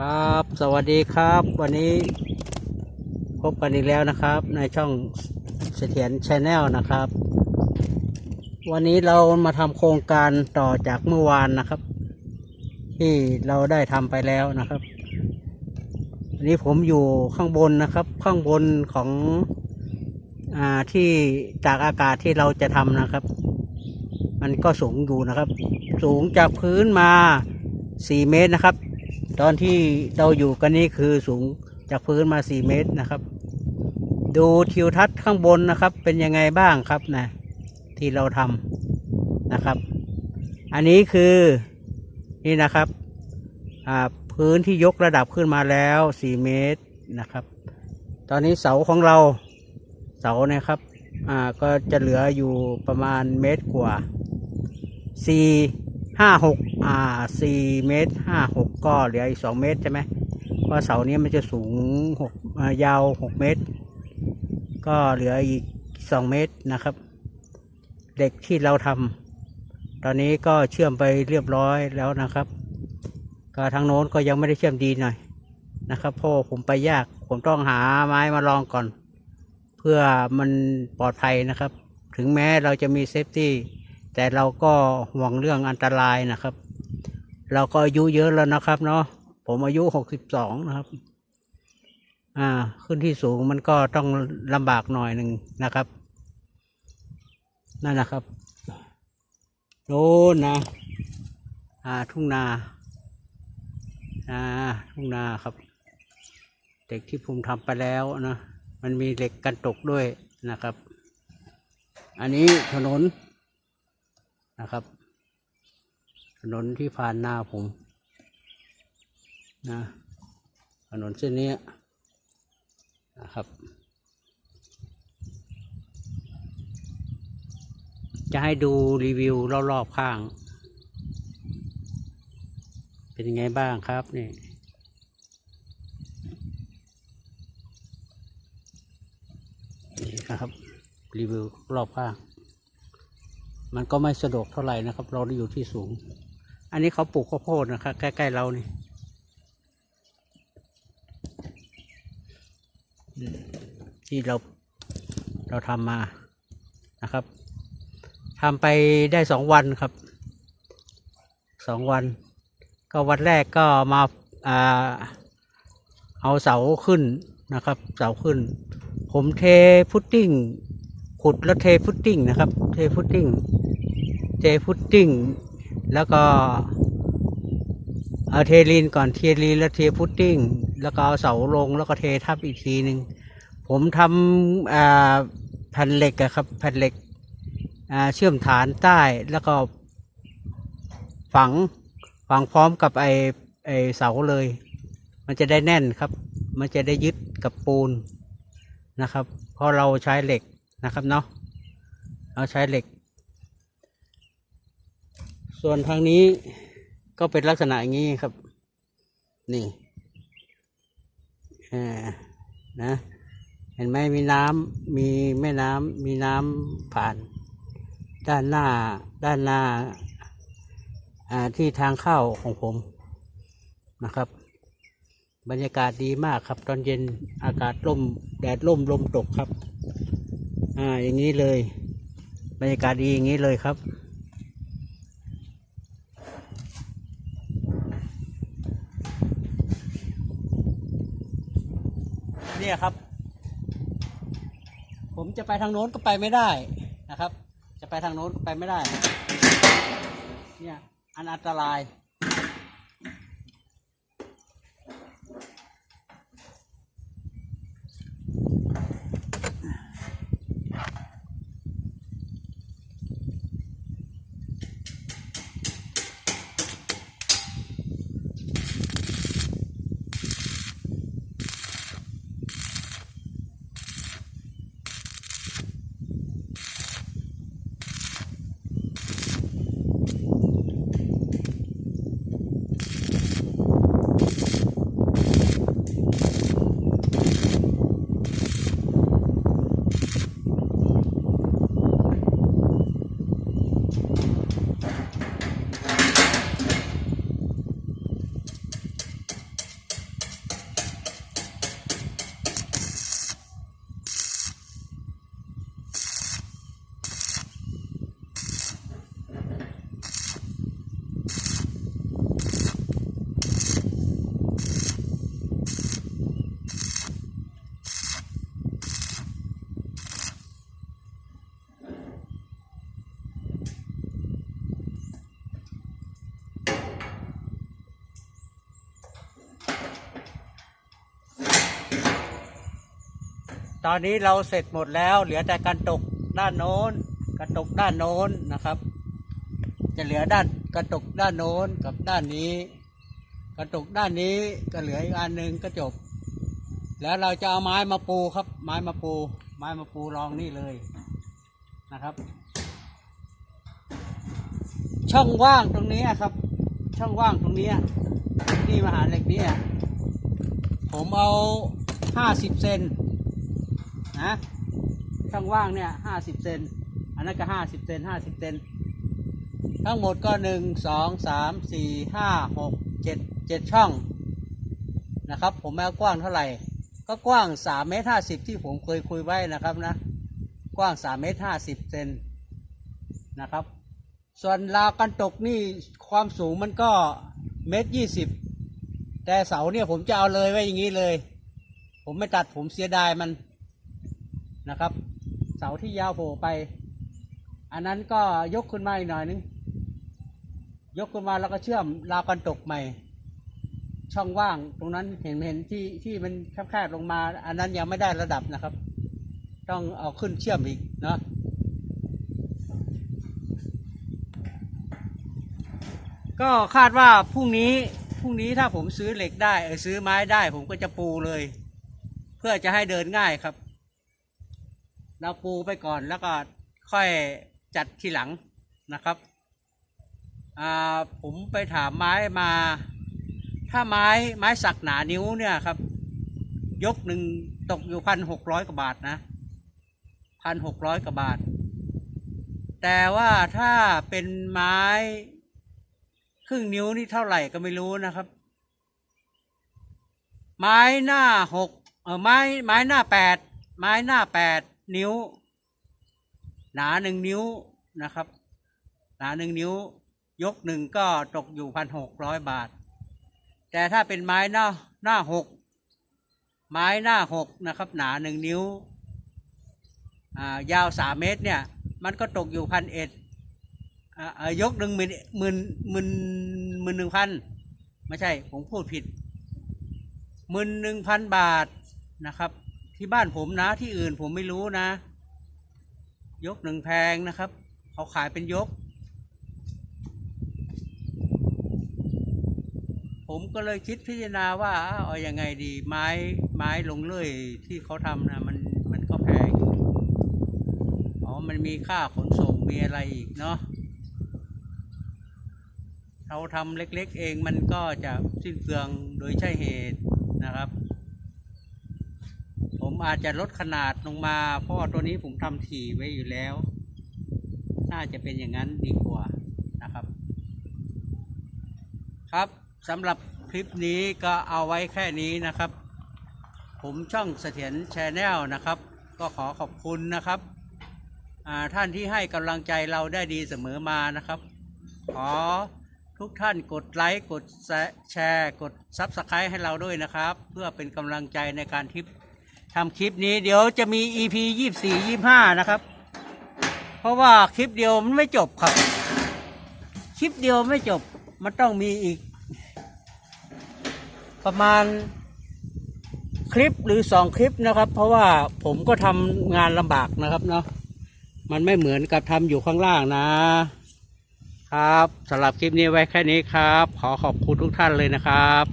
ครับ สวัสดีครับ วันนี้พบกันอีกแล้วนะครับ ในช่องเสถียรชาแนลนะครับ วันนี้เรามาทำโครงการต่อจากเมื่อวานนะครับ ที่เราได้ทำไปแล้วนะครับวันนี้ผมอยู่ข้างบนนะครับ ข้างบนของอ่าที่จากอากาศที่เราจะทำนะครับ มันก็สูงอยู่นะครับ สูงจากพื้นมาสี่เมตรนะครับ ตอนที่เราอยู่กันนี่คือสูงจากพื้นมาสี่เมตรนะครับ ดูทิวทัศน์ข้างบนนะครับ เป็นยังไงบ้างครับนะที่เราทำนะครับ อันนี้คือนี่นะครับพื้นที่ยกระดับขึ้นมาแล้วสี่เมตรนะครับ ตอนนี้เสาของเราเสานี่ยครับก็จะเหลืออยู่ประมาณเมตรกว่าสี่ห้าหกอ่าสี่เมตรห้าห ก็เหลืออีกสองเมตรใช่ไหมเพราะเสาเนี้มันจะสูงหกยาวหกเมตร ก็เหลืออีกสองเมตรนะครับเหล็กที่เราทำตอนนี้ก็เชื่อมไปเรียบร้อยแล้วนะครับก็ทางโน้นก็ยังไม่ได้เชื่อมดีหน่อยนะครับเพราะผมไปยากผมต้องหาไม้มาลองก่อน เพื่อมันปลอดภัยนะครับ ถึงแม้เราจะมีเซฟตี้แต่เราก็ห่วงเรื่องอันตรายนะครับ เราก็อายุเยอะแล้วนะครับ เนาะผมอายุหกสิบสองนะครับ อ่า ขึ้นที่สูงมันก็ต้องลำบากหน่อยหนึ่งนะครับ นั่นนะครับโน่นนะ อ่า ทุ่งนา อ่า ทุ่งนาครับเหล็กที่ผมทำไปแล้วนะ มันมีเหล็กกันตกด้วยนะครับ อันนี้ถนนนะครับ นนที่ผ่านหน้าผมนะถนนเส้นนี้นะครับ จะให้ดูรีวิวรอบๆข้าง เป็นยังไงบ้างครับนี่นี่นะครับ รีวิวรอบข้าง มันก็ไม่สะดวกเท่าไหร่นะครับ เราได้อยู่ที่สูง อันนี้เขาปลูกข้าวโพดนะครับใกล้ๆเรานี่ที่เราเราทำมานะครับทำไปได้สองวันครับสองวัน ก็วันแรกก็มาอ่าเอาเสาขึ้นนะครับ เสาขึ้น ผมเทพุตติ้งขุดแล้วเทพุตติ้งนะครับ เทพุตติ้งเทพุตติ้ง แล้วก็เอาเทลีนก่อนเทลีนแล้วเทพุตติ้งแล้วก็เอาเสาลงแล้วก็เททับอีกทีหนึ่งผมทำแผ่นเหล็กครับแผ่นเหล็กเชื่อมฐานใต้แล้วก็ฝังฝังพร้อมกับไอไอเสาเลย มันจะได้แน่นครับ มันจะได้ยึดกับปูนนะครับเพราะเราใช้เหล็กนะครับเนาะเราใช้เหล็ก ส่วนทางนี้ก็เป็นลักษณะอย่างนี้ครับ นี่นะ เห็นไหมมีน้ำมีแม่น้ำมีน้ำผ่าน ด้านหน้าด้านหน้าที่ทางเข้าของผมนะครับ บรรยากาศดีมากครับ ตอนเย็นอากาศร่ม แดดร่มลมตกครับ อ่าอย่างนี้เลย บรรยากาศดีอย่างนี้เลยครับ เนี่ยครับ ผม จะไปทางโน้นก็ไปไม่ได้นะครับ จะไปทางโน้นก็ไปไม่ได้ เนี่ยอันอันตราย ตอนนี้เราเสร็จหมดแล้ว เหลือแต่การตกด้านโน้นกระตกด้านโน้นนะครับ จะเหลือด้านกระตกด้านโน้นกับด้านนี้ กระตกด้านนี้ก็เหลืออีกอันหนึ่งก็จบ แล้วเราจะเอาไม้มาปูครับ ไม้มาปู ไม้มาปูรองนี่เลยนะครับ ช่องว่างตรงนี้ครับ ช่องว่างตรงนี้อะนี่มหาเหล็กนี้ผมเอาห้าสิบเซน นะช่องว่างเนี่ยห้าสิบเซนอันนั้นก็ห้าสิบเซนห้าสิบเซนทั้งหมดก็หนึ่งสองสามสี่ห้าหกเจ็ดเจ็ดช่องนะครับ ผมแม้กว้างเท่าไหร่ ก็กว้างสามเมตรห้าสิบที่ผมเคยคุยไว้นะครับนะ กว้างสามเมตรห้าสิบเซนนะครับ ส่วนราวกันตกนี่ความสูงมันก็เมตรยี่สิบแต่เสาเนี่ยผมจะเอาเลยไว้อย่างนี้เลย ผมไม่ตัดผมเสียดายมัน นะครับ เสาที่ยาวโผล่ไป อันนั้นก็ยกขึ้นมาอีกหน่อยนึงยกขึ้นมาแล้วก็เชื่อมราวกันตกใหม่ ช่องว่างตรงนั้นเห็นเห็นที่ที่มันแคบๆลงมา อันนั้นยังไม่ได้ระดับนะครับ ต้องเอาขึ้นเชื่อมอีกเนาะก็คาดว่าพรุ่งนี้พรุ่งนี้ถ้าผมซื้อเหล็กได้เออซื้อไม้ได้ ผมก็จะปูเลย เพื่อจะให้เดินง่ายครับ เราปูไปก่อนแล้วก็ค่อยจัดทีหลังนะครับผมไปถามไม้มา ถ้าไม้ไม้สักหนานิ้วเนี่ยครับ ยกหนึ่งตกอยู่พันหกร้อยกว่าบาทนะพันหกร้อยกว่าบาท แต่ว่าถ้าเป็นไม้ครึ่งนิ้วนี่เท่าไหร่ก็ไม่รู้นะครับ ไม้หน้าหกเออไม้ไม้หน้าแปดไม้หน้าแปด นิ้ว หนาหนึ่งนิ้วนะครับ หนาหนึ่งนิ้ว ยกหนึ่งก็ตกอยู่พันหกร้อยบาท แต่ถ้าเป็นไม้หน้าหน้าหกไม้หน้าหกนะครับ หนาหนึ่งนิ้ว ยาวสามเมตรเนี่ย มันก็ตกอยู่พันเอ็ดยกหนึ่งหมื่นหมื่นหมื่นหมื่นหนึ่งพันไม่ใช่ ผมพูดผิดหมื่นหนึ่งพันบาทนะครับ ที่บ้านผมนะ ที่อื่นผมไม่รู้นะ ยกหนึ่งแพงนะครับ เขาขายเป็นยก ผมก็เลยคิดพิจารณาว่าเอาอยัางไงดี ไม้ไม้ลงเลื่อยที่เขาทำนะมันมันก็แพงอ๋อมันมีค่าขนส่งมีอะไรอีกเนาะเราทำเล็กๆเองมันก็จะสิ้นเปลืองโดยใช่เหตุนะครับ ผมอาจจะลดขนาดลงมาเพราะว่าตัวนี้ผมทำถี่ไว้อยู่แล้ว น่าจะเป็นอย่างนั้นดีกว่านะครับ ครับสำหรับคลิปนี้ก็เอาไว้แค่นี้นะครับ ผมช่องเสถียรแชนแนลนะครับ ก็ขอขอบคุณนะครับท่านที่ให้กำลังใจเราได้ดีเสมอมานะครับ ขอทุกท่านกดไลค์ กดแชร์ กดซับสไครต์ให้เราด้วยนะครับ เพื่อเป็นกำลังใจในการทิป ทำคลิปนี้เดี๋ยวจะมี EP ยี่สี่ยี่ห้านะครับ เพราะว่าคลิปเดียวมันไม่จบครับ คลิปเดียวไม่จบ มันต้องมีอีก ประมาณคลิปหรือสองคลิปนะครับ เพราะว่าผมก็ทำงานลำบากนะครับเนาะมันไม่เหมือนกับทำอยู่ข้างล่างนะ ครับสำหรับคลิปนี้ไว้แค่นี้ครับ ขอขอบคุณทุกท่านเลยนะครับ